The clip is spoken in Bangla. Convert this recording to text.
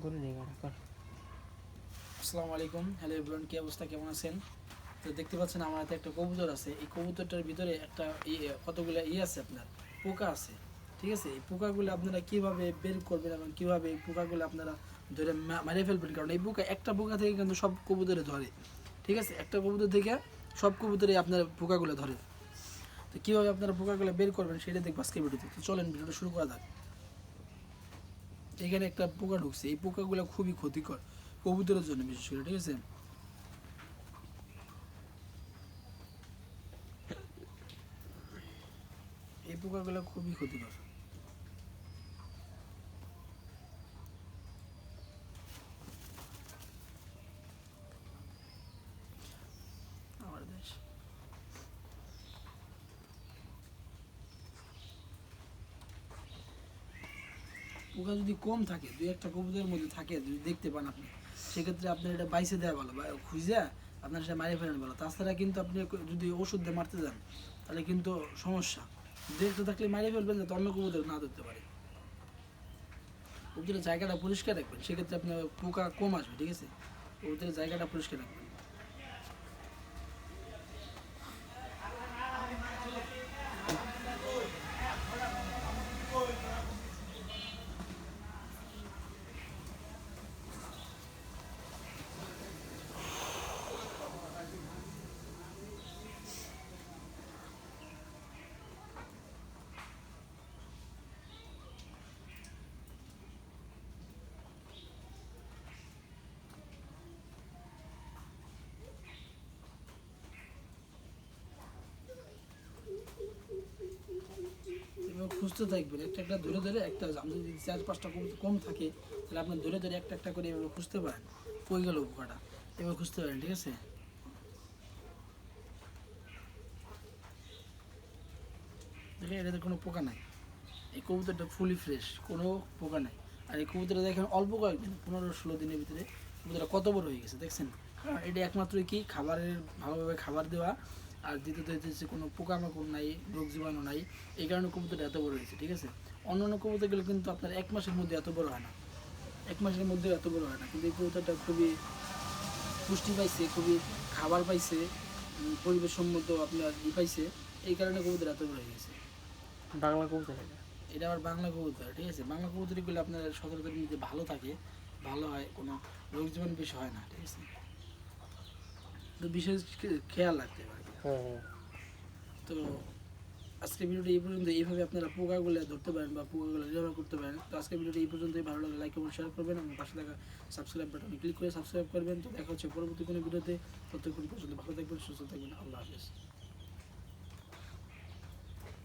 গরু আসসালামু আলাইকুম। হ্যালো এভরিওয়ান, কি অবস্থা? কেমন আছেন? তো দেখতে পাচ্ছেন আমার হাতে একটা কবুতর আছে। এই কবুতরটার ভিতরে একটা কতগুলো আছে আপনার? পোকা আছে। ঠিক আছে? এই পোকাগুলো আপনারা বের করবেন এবং এই পোকাগুলো আপনারা ধরে মা- মারে ফেলবেন? কারণ এই পোকা, একটা পোকা থেকে কিন্তু সব কবুতরে ধরে। ঠিক আছে? একটা কবুতর থেকে সব কবুতরে আপনার পোকাগুলো ধরে। তো কীভাবে আপনারা পোকাগুলো বের করবেন সেটা দেখব আজকে ভিডিওতে। চলেন, ভিডিওটা শুরু করা যাক। এখানে একটা পোকা ঢুকছে। এই পোকাগুলো খুবই ক্ষতিকর কবুতরের জন্য বিশেষ করে, ঠিক আছে? এই পোকাগুলো খুবই ক্ষতিকর। পোকা যদি কম থাকে, দুই একটা কবুতরের মধ্যে থাকে, যদি দেখতে পান আপনি, সেক্ষেত্রে আপনার এটা বাইসে দেওয়া ভালো। বা খুঁজে আপনার সেটা মারিয়ে ফেলেন ভালো। তাছাড়া কিন্তু আপনি যদি ওষুধ দিয়ে মারতে যান, তাহলে কিন্তু সমস্যা। দেখতে থাকলে মারিয়ে ফেলবেন, যাতে অন্য কবুতর না ধরতে পারে। কবুতরের জায়গাটা পরিষ্কার রাখবেন, সেক্ষেত্রে আপনার পোকা কম আসবে, ঠিক আছে? কবুতরের জায়গাটা পরিষ্কার রাখবেন। খুঁজতে থাকবেন। একটা একটা ধরে ধরে একটা আপনি যদি চার পাঁচটা কবুতর কম থাকে, তাহলে আপনি ধরে ধরে একটা একটা করে এভাবে খুঁজতে পারেন। কই গেল পোকাটা এবার খুঁজতে পারেন, ঠিক আছে? দেখেন, এটাতে কোনো পোকা নাই। এই কবুতরটা ফুলি ফ্রেশ কোনো পোকা নাই। আর এই কবুতরটা দেখেন, অল্প কয়েকদিন, পনেরো ষোলো দিনের ভিতরে কবুতরটা কত বড় হয়ে গেছে, দেখছেন? কারণ এটা একমাত্র কি? খাবারের, ভালোভাবে খাবার দেওয়া আর দ্বিতীয়ত হচ্ছে কোনো পোকামাকড় নাই রোগ জীবাণু নাই এই কারণে কবুতরটা এত বড় হয়েছে ঠিক আছে? অন্যান্য কবুতরগুলো কিন্তু আপনার এক মাসের মধ্যে এত বড় হয় না। এক মাসের মধ্যে এত বড় হয় না কিন্তু এই কবুতরটা খুবই পুষ্টি পাইছে খুবই খাবার পাইছে পরিবেশ সম্মত আপনার ই পাইছে এই কারণে কবুতর এত বড় হয়ে গেছে। বাংলা কবুতর এটা? আবার বাংলা কবুতর ঠিক আছে? বাংলা কবুতরগুলো আপনার সতর্কের মধ্যে ভালো থাকে ভালো হয় কোনো রোগ জীবাণু বেশি হয় না ঠিক আছে? তো বিশেষ খেয়াল রাখতে হ্যাঁ তো আজকে ভিডিওটা এই পর্যন্ত। এইভাবে আপনারা পোকাগুলো ধরতে পারেন বা পোকাগুলো ব্যবহার করতে পারেন, তো আজকে ভিডিওটা এই পর্যন্তই। ভালো লাগে লাইক এবং শেয়ার করবেন এবং পাশে থাকা সাবস্ক্রাইব বাটনে ক্লিক করে সাবস্ক্রাইব করবেন। তো দেখা হচ্ছে পরবর্তী কোনো ভিডিওতে। ততক্ষণ পর্যন্ত ভালো থাকবেন, সুস্থ থাকবেন। আল্লাহ হাফিজ।